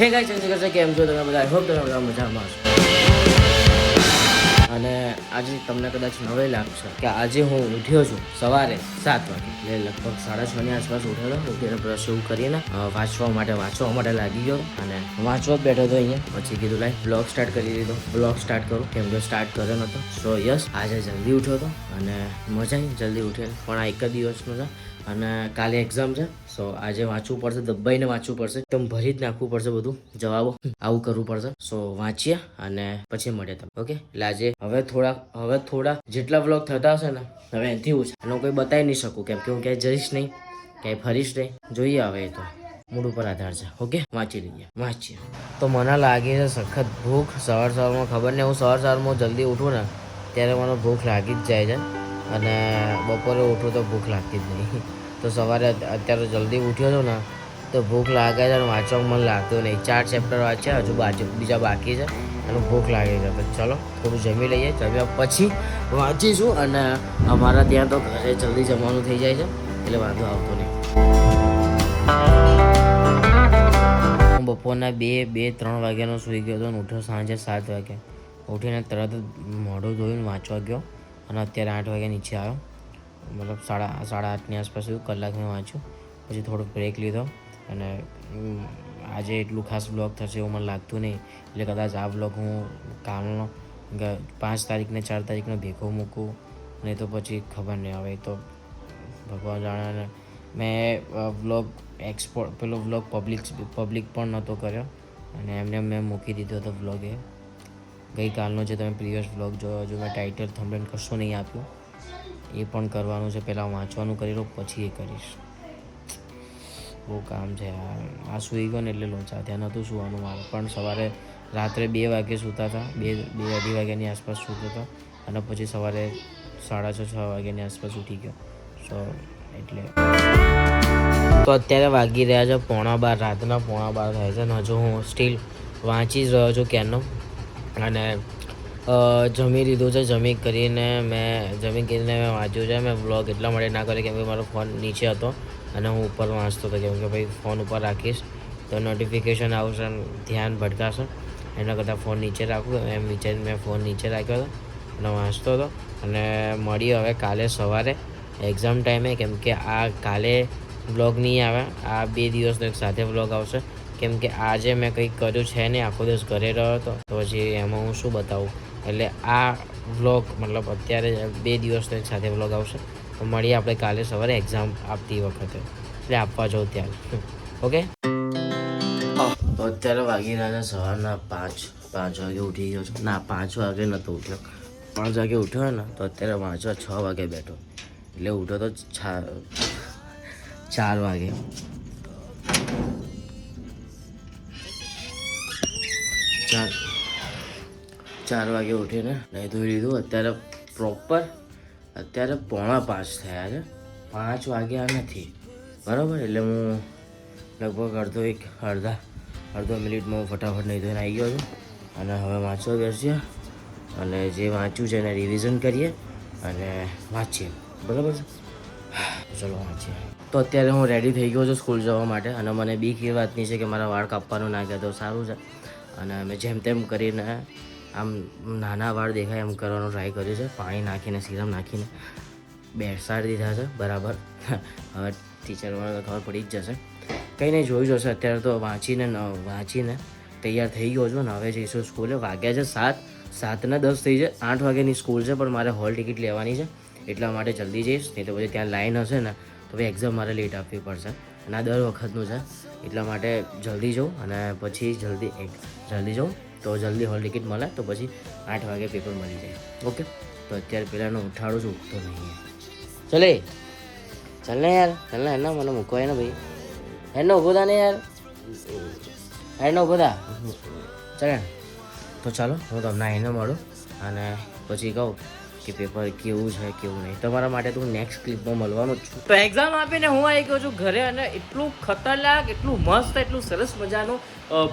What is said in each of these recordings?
હે ગાઈ ચંદ્રિકા છે કેમ છો? તમે બધા? હોપ તમે બધા મજામાં છો. અને આજે તમને કદાચ નવે લાગશે કે આજે હું ઉઠ્યો છું સવારે સાત વાગે. એટલે લગભગ સાડા છ ની આસપાસ ઉઠેલો. ઉઠીને બ્રશ એવું કરીને વાંચવા માટે વાંચવા માટે લાગી ગયો. અને વાંચવા જ બેઠો હતો અહીંયા. પછી કીધું લાઈ બ્લોગ સ્ટાર્ટ કરી દીધો. બ્લોગ સ્ટાર્ટ કરું. કેમ કે સ્ટાર્ટ કર્યો નહોતો. સો યસ આજે જલ્દી ઉઠ્યો હતો. અને મજા આવી જલ્દી ઉઠીને. પણ આ એક જ દિવસનો છે. અને કાલે એક્ઝામ છે સો આજે વાંચવું પડશે દબાઈને વાંચવું પડશે. એકદમ ભરી જ નાખવું પડશે બધું, જવાબો. આવું કરવું પડશે. સો વાંચીએ અને પછી મળીએ તમે ઓકે એટલે આજે હવે થોડા હવે થોડા જેટલા વ્લોગ થતા હશે ને, હવે અને હું કંઈ બતાવી નહીં શકું, કેમ કે હું ક્યાંય જઈશ નહીં, ક્યાંય ફરીશ નહીં. જોઈએ હવે એ તો. મૂડ ઉપર આધાર છે ઓકે વાંચી લઈએ, વાંચીએ. તો મને લાગી છે સખત ભૂખ, સવાર સવારમાં ખબર નહીં, હું સવાર સવારમાં જલ્દી ઉઠું ને, ત્યારે મને ભૂખ લાગી જ જાય છે. અને બપોરે ઉઠું તો ભૂખ લાગતી જ નહીં. તો સવારે અત્યારે જલ્દી ઉઠ્યો છું ને, તો ભૂખ લાગે છે અને વાંચવામાં મને લાગતું નહીં. ચાર ચેપ્ટર વાંચ્યા, હજુ બાજુ બીજા બાકી છે, અને ભૂખ લાગે છે. તો ચલો, થોડું જમી લઈએ. જમ્યા પછી વાંચીશું અને અમારા ત્યાં તો ઘરે જલ્દી જમવાનું થઈ જાય છે, એટલે વાંધો આવતો નહીં. બપોરના બે બે, ત્રણ વાગ્યાનો સૂઈ ગયો હતો અને ઉઠ્યો સાંજે સાત વાગે. ઉઠીને તરત મોઢું ધોઈને વાંચવા ગયો, અને અત્યારે આઠ વાગ્યા નીચે આવ્યો. મતલબ સાડા સાડા આઠની આસપાસ એવું કલાક મેં વાંચ્યું. પછી થોડો બ્રેક લીધો અને આજે એટલું ખાસ બ્લોગ થશે એવું મને લાગતું નહીં. એટલે કદાચ આ બ્લોગ હું કાલનો પાંચ તારીખને ચાર તારીખનો ભેગો મૂકું. નહીં તો પછી ખબર નહીં આવે. તો ભગવાન જાણે મેં વ્લોગ એક્સપોર્ટ પેલો વ્લોગ પબ્લિક પબ્લિક પણ નહોતો કર્યો. અને એમને મેં મૂકી દીધો હતો બ્લોગે ગઈકાલનો જે તમે પ્રિવિયસ વ્લોગ જોયો, હજુ મેં ટાઇટલ થંબલેન કશું નહીં આપ્યું. એ પણ કરવાનું છે. પહેલાં વાંચવાનું કરી લો, પછી એ કરીશ. બહુ કામ છે આ સૂઈ ગયો ને એટલે લોચા. ત્યાં નહોતું સૂવાનું મારે. પણ સવારે રાત્રે બે વાગે સૂતા હતા. બે બે અઢી વાગ્યાની આસપાસ સૂતો હતો. અને પછી સવારે સાડા છ છ વાગ્યાની આસપાસ ઉઠી ગયો. સો એટલે. તો અત્યારે વાગી રહ્યા છે પોણા બાર. રાતના પોણા બાર થાય છે અને હજુ હું સ્ટીલ વાંચી જ રહ્યો છું ક્યારનો અને જમી લીધું છે, જમી કરીને મેં, જમી કરીને મેં વાંચ્યું છે, મેં વ્લોગ એટલા માટે ના કર્યો કેમ કે મારો ફોન નીચે હતો અને હું ઉપર વાંચતો હતો કેમ કે ભાઈ ફોન ઉપર રાખીશ તો નોટિફિકેશન આવશે ધ્યાન ભટકાશે. એના કરતાં ફોન નીચે રાખું. એમ વિચારીને મેં ફોન નીચે રાખ્યો હતો અને વાંચતો હતો. અને મળી હવે કાલે સવારે. એક્ઝામ ટાઈમે કેમ કે આ કાલે વ્લોગ નહીં આવે. આ બે દિવસનો એક સાથે વ્લોગ આવશે. કેમ કે આજે મેં કંઈક કર્યું છે નહીં. આખો દિવસ ઘરે રહ્યો હતો. તો પછી એમાં હું શું બતાવું? એટલે આ વ્લોગ મતલબ અત્યારે બે દિવસનો એક સાથે વ્લોગ આવશે. તો મળીએ આપણે કાલે સવારે એક્ઝામ આપતી વખતે. એટલે આપવા જાઉં ત્યારે. ઓકે તો અત્યારે વાગી રહ્યા સવારના પાંચ પાંચ વાગે ઉઠી ગયો છું. ના, પાંચ વાગે નહોતો ઉઠ્યો. પાંચ વાગે ઉઠ્યો ને, તો અત્યારે વાંચવા છ વાગે બેઠો. એટલે ઉઠ્યો તો ચાર વાગે. ચાર ચાર વાગે ઉઠીને નહીં ધોઈ લીધું. અત્યારે પ્રોપર અત્યારે પોણા પાંચ થયા છે. પાંચ વાગ્યા નથી. બરાબર? એટલે હું લગભગ અડધો એક, અડધા, અડધો મિનિટમાં હું ફટાફટ નહીં ધોઈને આવી ગયો છું. અને હવે વાંચવા બેસીએ અને જે વાંચ્યું છે એને રિવિઝન કરીએ અને વાંચીએ. બરાબર છે? ચલો વાંચીએ. તો અત્યારે હું રેડી થઈ ગયો છું સ્કૂલ જવા માટે અને મને બીક એ વાતની છે કે મારા વાળ કાપવાનું ના કહેતો. સારું છે. અને મેં જેમ તેમ કરીને આમ નાના વાળ દેખાય એમ કરવાનો ટ્રાય કર્યો છે. પાણી નાખીને સિરમ નાખીને બેસાડી દીધા છે, બરાબર. હવે ટીચરવાળા તો ખબર પડી જ જશે. કંઈ નહીં જોઈ જશે અત્યારે તો વાંચીને વાંચીને તૈયાર થઈ ગયો છું ને હવે જઈશું સ્કૂલે વાગ્યા છે સાત સાતના દસ થઈ છે. આઠ વાગ્યાની સ્કૂલ છે, પણ મારે હોલ ટિકિટ લેવાની છે. એટલા માટે જલ્દી જઈશ, નહીં તો પછી ત્યાં લાઈન હશે ને તો ભાઈ એક્ઝામ મારે લેટ આપવી પડશે. અને આ દર વખતનું છે. એટલા માટે જલ્દી જાઉં અને પછી જલ્દી જલ્દી જાઉં. તો જલ્દી હોલ ટિકિટ મળે તો પછી આઠ વાગે પેપર મળી જાય. ઓકે? તો અત્યારે પહેલાંનો ઉઠાડું છું, ઉઠતો નહીં ચલે ચાલ. ને યાર ચાલ ને એના મને મૂકવાય ને ભાઈ. એનો ઊભો થા ને યાર. એનો ઊભો થા. ચાલે. તો ચાલો, હું તમને એને મળું અને પછી કહું કે પેપર કેવું છે, કેવું નહીં. તમારા માટે તો હું નેક્સ્ટ ક્લિપમાં મળવાનો જ છું. તો એક્ઝામ આપીને હું આવી ગયો છું ઘરે અને એટલું ખતરનાક, એટલું મસ્ત, એટલું સરસ મજાનું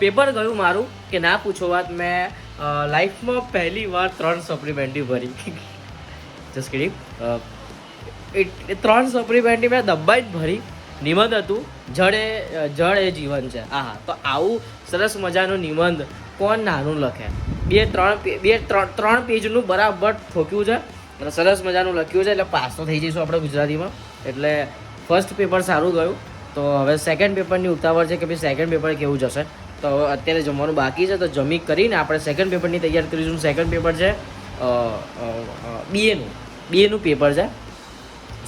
પેપર ગયું મારું કે ના પૂછો વાત. મેં લાઈફમાં પહેલી વાર ત્રણ સપ્લિમેન્ટરી ભરી. જસ્ટ કિડિંગ ત્રણ સપ્લિમેન્ટરી મેં દબાઈ જ ભરી. નિબંધ હતું. જળ એ જળ એ જીવન છે. હા તો આવું સરસ મજાનું નિબંધ કોણ નાનું લખે? બે, ત્રણ બે, ત્રણ પેજનું બરાબર ઠોક્યું છે. અને સરસ મજાનું લખ્યું છે, એટલે પાસ તો થઈ જઈશું આપણે ગુજરાતીમાં. એટલે ફર્સ્ટ પેપર સારું ગયું. તો હવે સેકન્ડ પેપરની ઉતાવળ છે કે ભાઈ સેકન્ડ પેપર કેવું જશે? તો અત્યારે જમવાનું બાકી છે, તો જમી કરીને આપણે સેકન્ડ પેપરની તૈયાર કરીશું. સેકન્ડ પેપર છે બીએનું બીએનું પેપર છે.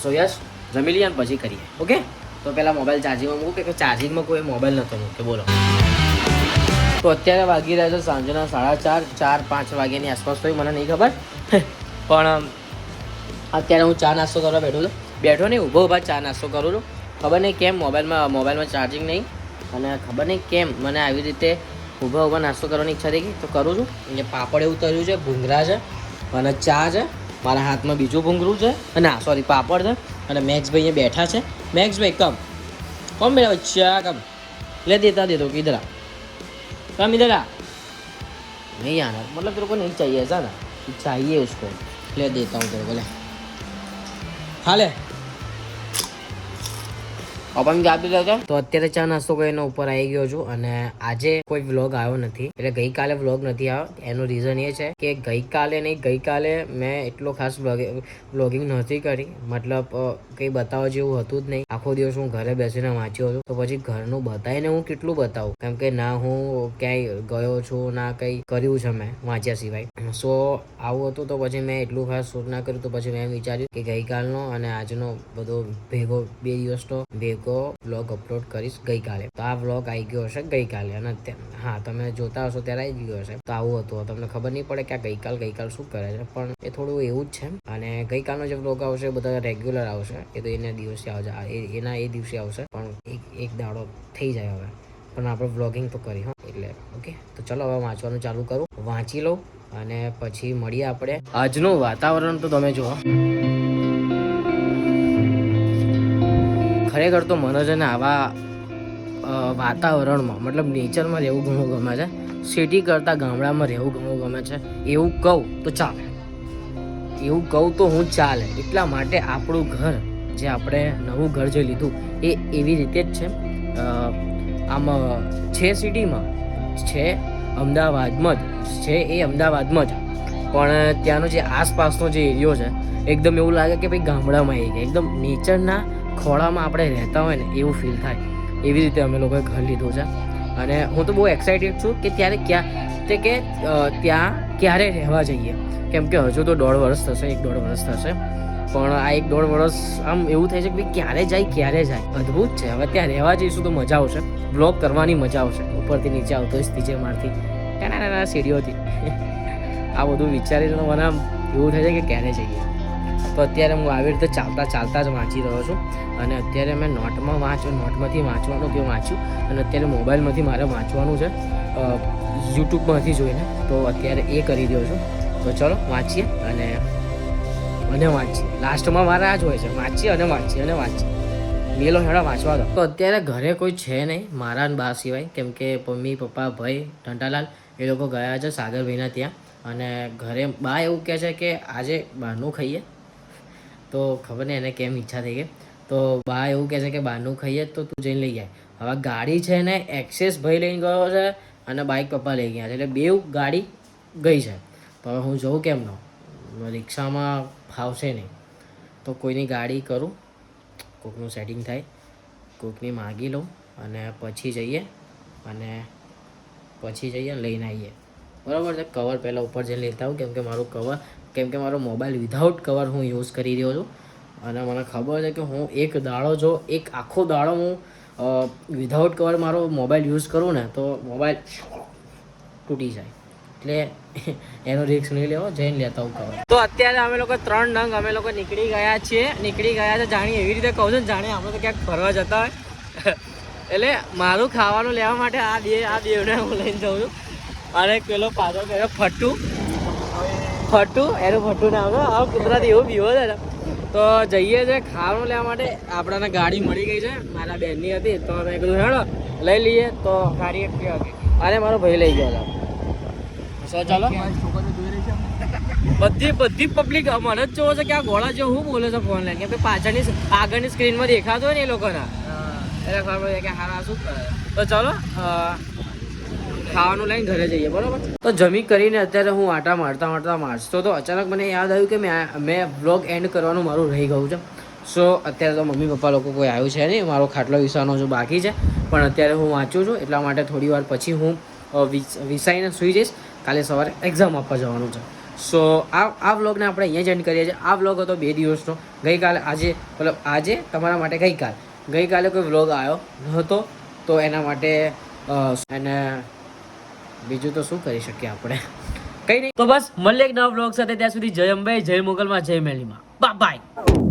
સો યસ જમી લઈએ અને પછી કરીએ. ઓકે તો પહેલાં મોબાઈલ ચાર્જિંગમાં મૂકું, કે ચાર્જિંગમાં કોઈ મોબાઈલ નહોતો મૂકે બોલો. તો અત્યારે વાગી રહ્યા છે સાંજના સાડા ચાર ચાર, પાંચ વાગ્યાની આસપાસ થયું મને નહીં ખબર. પણ અત્યારે હું ચા નાસ્તો કરવા બેઠો છું. બેઠો નહીં, ઊભો ઊભા ચા નાસ્તો કરું છું. ખબર નહીં કેમ મોબાઈલમાં મોબાઈલમાં ચાર્જિંગ નહીં. અને ખબર નહીં કેમ મને આવી રીતે ઊભા ઊભા નાસ્તો કરવાની ઈચ્છા થઈ ગઈ, તો કરું છું. એટલે પાપડ એવું તર્યું છે ભૂંગરા છે, અને ચા છે, મારા હાથમાં બીજું ભૂંગરું છે અને ના સોરી પાપડ છે, અને મેક્સભાઈ અહીંયા બેઠા છે. મેક્સભાઈ કમ કમ બેટા, ચા કમ લે, દેતા, દેતો, કીધરા. आ कम इधर आ नहीं आना मतलब तेरे को नहीं चाहिए ऐसा ना कि चाहिए उसको ले देता हूँ तेरे को ले खा ले તો અત્યારે ચા નાસ્તો કરીને ઉપર આવી ગયો છું અને આજે કોઈ વ્લોગ આવ્યો નથી. એટલે ગઈકાલે વ્લોગ નથી આવ્યો. એનું રીઝન એ છે કે ગઈકાલે નહીં, ગઈકાલે મેં એટલો ખાસ વ્લોગિંગ નહોતી કરી. મતલબ કંઈ બતાવવા જેવું હતું જ નહીં. આખો દિવસ હું ઘરે બેસીને વાંચ્યો છું. તો પછી ઘરનું બતાવીને હું કેટલું બતાવું? કેમ કે ના, હું ક્યાંય ગયો છું, ના કંઈ કર્યું છે મેં વાંચ્યા સિવાય. સો, આવું હતું તો પછી મેં એટલું ખાસ શૂટ ના કર્યું. તો પછી મેં વિચાર્યું કે ગઈકાલનો અને આજનો બધો ભેગો, બે દિવસનો ભેગો વ્લોગ અપલોડ કરીશ ગઈકાલે. તો આ વ્લોગ આવી ગયો હશે ગઈકાલે અને હા, તમે જોતા હશો ત્યારે આવી ગયો હશે. તો આવું હતું. તમને ખબર નહીં પડે કે આ ગઈકાલ ગઈકાલ શું કરે છે, પણ એ થોડું એવું જ છે. અને ગઈકાલનો જે વ્લોગ આવશે બધા રેગ્યુલર આવશે. એ તો એના દિવસે આવશે. એના એ દિવસે આવશે. પણ એક એક દાડો થઈ જાય હવે. પણ આપણે વ્લોગિંગ તો કરી, હો. એટલે ઓકે તો ચલો હવે વાંચવાનું ચાલુ કરું. વાંચી લઉં અને પછી મળીએ આપણે. આજનું વાતાવરણ તો તમે જુઓ. ખરેખર તો મને છે આવા વાતાવરણમાં, મતલબ નેચરમાં રહેવું ઘણું ગમે છે. સિટી કરતાં ગામડામાં રહેવું ઘણું ગમે છે. એવું કહું તો ચાલે. એવું કહું તો હું ચાલે. એટલા માટે આપણું ઘર, જે આપણે નવું ઘર જે લીધું, એ એવી રીતે જ છે. આમ, છે સિટીમાં છે અમદાવાદમાં જ, છે એ અમદાવાદમાં જ. પણ ત્યાંનો જે આસપાસનો જે એરિયો છે, એકદમ એવું લાગે કે ભાઈ ગામડામાં આવી ગયા. એકદમ નેચરના ખોળામાં આપણે રહેતા હોય ને એવું ફીલ થાય. એવી રીતે અમે લોકોએ ઘર લીધું છે. અને હું તો બહુ એક્સાઇટેડ છું કે ત્યારે ક્યાં, તે કે ત્યાં ક્યારે રહેવા જઈએ. કેમ કે હજુ તો દોઢ વર્ષ થશે, એક દોઢ વર્ષ થશે. પણ આ એક દોઢ વર્ષ આમ એવું થાય છે કે ક્યારે જાય ક્યારે જાય. અદ્ભુત છે. હવે ત્યાં રહેવા જઈશું તો મજા આવશે. બ્લોગ કરવાની મજા આવશે. ઉપરથી નીચે આવતો હોય ત્રીજે મારથી નાના નાના સીડીઓથી. આ બધું વિચારીને મને આમ એવું થાય છે કે ક્યારે જઈએ. તો અત્યારે હું આવી રીતે ચાલતા ચાલતા જ વાંચી રહ્યો છું. અને અત્યારે મેં નોટમાં વાંચ્યું, નોટમાંથી વાંચવાનું કે વાંચ્યું અને અત્યારે મોબાઈલમાંથી મારે વાંચવાનું છે યુટ્યુબમાંથી જોઈને. તો અત્યારે એ કરી રહ્યો છું. તો ચલો, વાંચીએ અને અને વાંચીએ. લાસ્ટમાં મારે આ જ હોય છે, વાંચીએ અને વાંચીએ અને વાંચીએ. મેલો હેડા, વાંચવા દો. તો અત્યારે ઘરે કોઈ છે નહીં, મારા બા સિવાય. કેમ કે મમ્મી, પપ્પા, ભાઈ ટંટાલાલ એ લોકો ગયા છે સાગરભાઈના ત્યાં. અને ઘરે બા એવું કહે છે કે આજે બહારનું ખાઈએ. તો ખબર નહીં એને કેમ ઈચ્છા થઈ ગઈ. તો બા એવું કહે છે કે બહારનું ખાઈએ તો તું જઈને લઈ જાય હવે ગાડી છે ને એક્સેસ ભાઈ લઈને ગયો છે અને બાઇક પપ્પા લઈ ગયા છે. એટલે બેઉ ગાડી ગઈ છે. તો હવે હું જઉં કેમ ન રિક્ષામાં ફાવશે નહીં. તો કોઈની ગાડી કરું. કોકનું સેટિંગ થાય. કોકની માગી લઉં અને પછી જઈએ અને પછી જઈએ લઈને આવીએ. બરાબર છે? કવર પહેલાં ઉપર જઈને લેતા આવું, કેમ કે મારું કવર કેમ કે મારો મોબાઈલ વિધાઉટ કવર હું યુઝ કરી રહ્યો છું. અને મને ખબર છે કે હું એક દાડો જો એક આખો દાડો હું વિધાઉટ કવર મારો મોબાઈલ યુઝ કરું ને, તો મોબાઈલ તૂટી જાય. એટલે એનો રિસ્ક નહીં લેવો, જઈને લેતા હું કવર તો અત્યારે અમે લોકો ત્રણ નંગ અમે લોકો નીકળી ગયા છીએ. નીકળી ગયા છે જાણી એવી રીતે કહું છું જાણે અમે તો ક્યાંક ફરવા જતા હોય. એટલે મારું ખાવાનું લેવા માટે આ બે આ બેવને હું લઈને જાઉં છું. અને પેલો પાછો કર્યો ફટુ ફટ્ટુ એનું ફટ્ટુ નામ છે. આ કુદરતી એવું બીવો છે ને. તો જઈએ છે ખાવાનું લેવા માટે. આપણાને ગાડી મળી ગઈ છે. મારા બેનની હતી. તો મેં કીધું હેડો લઈ લઈએ. તો ગાડી એક હતી અને મારો ભાઈ લઈ ગયો સો ચાલો. બધી બધી પબ્લિક મને જ જોવો છે કે આ ગોળા જેવો હું બોલે છે ફોન લઈને. કે પાછળની આગળની સ્ક્રીનમાં દેખાતો હોય ને એ લોકોના. એટલે ખબર પડે કે હારા શું કરે. તો ચાલો ખાવાનું લઈને ઘરે જઈએ, બરોબર? તો જમી કરીને અત્યારે હું આટા મારતા મારતા મારતો તો અચાનક મને યાદ આવ્યું કે મેં મેં વ્લોગ એન્ડ કરવાનું મારું રહી ગયું છે. સો અત્યારે તો મમ્મી પપ્પા લોકો કોઈ આવ્યું છે નહીં, મારો ખાટલો વિસવાનો જો બાકી છે. પણ અત્યારે હું વાંચું છું, એટલા માટે થોડી વાર પછી હું વિસાઈને સૂઈ જઈશ. કાલે સવારે એક્ઝામ આપવા જવાનું છે. સો આ આ વ્લોગને આપણે અહીંયા જ એન્ડ કરીએ છીએ. આ વ્લોગ હતો બે દિવસનો. ગઈકાલે આજે મતલબ આજે તમારા માટે ગઈકાલ. ગઈકાલે કોઈ વ્લોગ આવ્યો નહોતો, તો એના માટે એને બીજું તો શું કરી શકીએ આપણે? કંઈ નહીં. તો બસ, મળીએ એક નવા બ્લોગ સાથે. ત્યાં સુધી જય અંબે, જય મોગલમાં, જય મેલીમાં. બાય